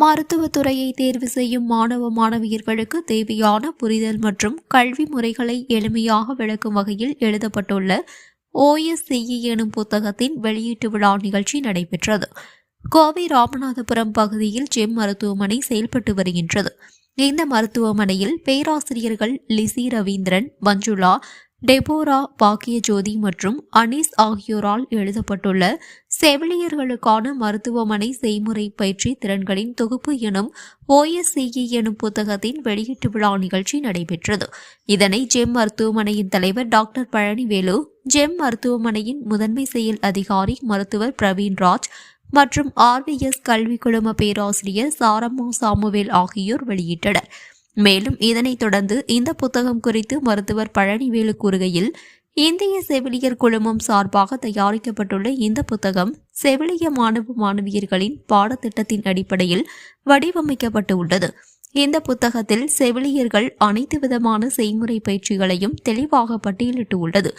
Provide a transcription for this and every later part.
மருத்துவத்துறையை தேர்வு செய்யும் மாணவ மாணவியர்களுக்கு தேவையான புரிதல் மற்றும் கல்வி முறைகளை எளிமையாக விளக்கும் வகையில் எழுதப்பட்டுள்ள ஓஎஸ்சிஇ எனும் புத்தகத்தின் வெளியீட்டு விழா நிகழ்ச்சி நடைபெற்றது. கோவை ராமநாதபுரம் பகுதியில் ஜெம் மருத்துவமனை செயல்பட்டு வருகின்றது. இந்த மருத்துவமனையில் பேராசிரியர்கள் லிசி ரவீந்திரன் மஞ்சுளா டெபோரா பாக்கியஜோதி மற்றும் அனீஸ் ஆகியோரால் எழுதப்பட்டுள்ள செவிலியர்களுக்கான மருத்துவமனை செய்முறை பயிற்சி திறன்களின் தொகுப்பு எனும் ஓஎஸ்சிஇ எனும் புத்தகத்தின் வெளியீட்டு விழா நிகழ்ச்சி நடைபெற்றது. இதனை ஜெம் மருத்துவமனையின் தலைவர் டாக்டர் பழனிவேலு ஜெம் மருத்துவமனையின் முதன்மை செயல் அதிகாரி மருத்துவர் பிரவீன்ராஜ் மற்றும் ஆர்விஎஸ் கல்வி குழும பேராசிரியர் சாரம்மா சாமுவேல் ஆகியோர் வெளியிட்டனர். மேலும் இதனைத் தொடர்ந்து இந்த புத்தகம் குறித்து மருத்துவர் பழனிவேலு கூறுகையில் இந்திய செவிலியர் குழுமம் சார்பாக தயாரிக்கப்பட்டுள்ள இந்த புத்தகம் செவிலிய மாணவ மாணவியர்களின் பாடத்திட்டத்தின் அடிப்படையில் வடிவமைக்கப்பட்டு உள்ளது இந்த புத்தகத்தில் செவிலியர்கள் அனைத்து விதமான செய்முறை பயிற்சிகளையும் தெளிவாக பட்டியலிட்டு உள்ளது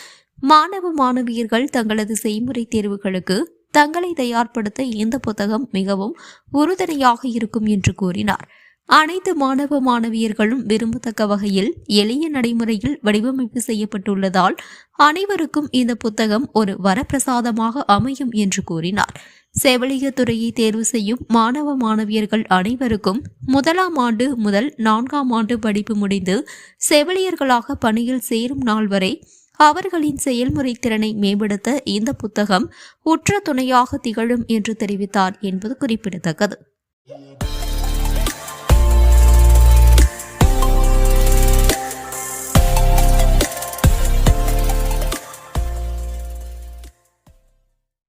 மாணவ மாணவியர்கள் தங்களது செய்முறை தேர்வுகளுக்கு தங்களை தயார்படுத்த இந்த புத்தகம் மிகவும் உறுதுணையாக இருக்கும் என்று கூறினார். அனைத்து மாணவ மாணவியர்களும் விரும்பத்தக்க வகையில் எளிய நடைமுறையில் வடிவமைப்பு செய்யப்பட்டுள்ளதால் அனைவருக்கும் இந்த புத்தகம் ஒரு வரப்பிரசாதமாக அமையும் என்று கூறினார். செவிலியத்துறையை தேர்வு செய்யும் மாணவ மாணவியர்கள் அனைவருக்கும் முதலாம் ஆண்டு முதல் நான்காம் ஆண்டு படிப்பு முடிந்து செவிலியர்களாக பணியில் சேரும் நாள் வரை அவர்களின் செயல்முறை திறனை மேம்படுத்த இந்த புத்தகம் உற்ற துணையாக திகழும் என்று தெரிவித்தார் என்பது குறிப்பிடத்தக்கது.